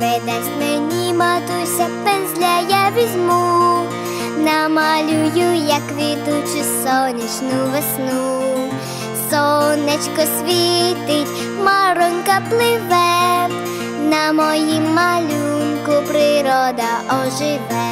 Дасть мені матуся пензля я візьму, намалюю, як квітучу сонячну весну. Сонечко світить, маронька пливе, на моїм малюнку природа оживе.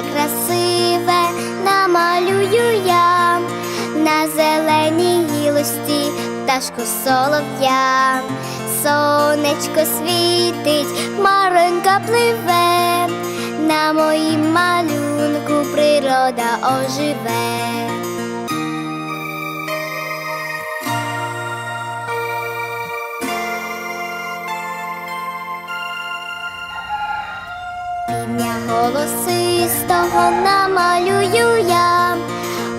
Красиве намалюю я на зеленій гілості пташку солов'я. Сонечко світить, маронька пливе, на моїм малюнку природа оживе. Півня голосистого намалюю я,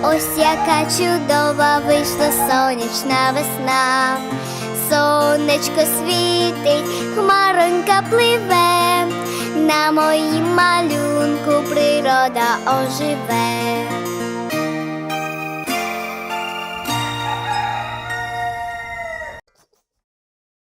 ось яка чудова вийшла сонячна весна. Сонечко світить, хмаронька пливе, на моїм малюнку природа оживе.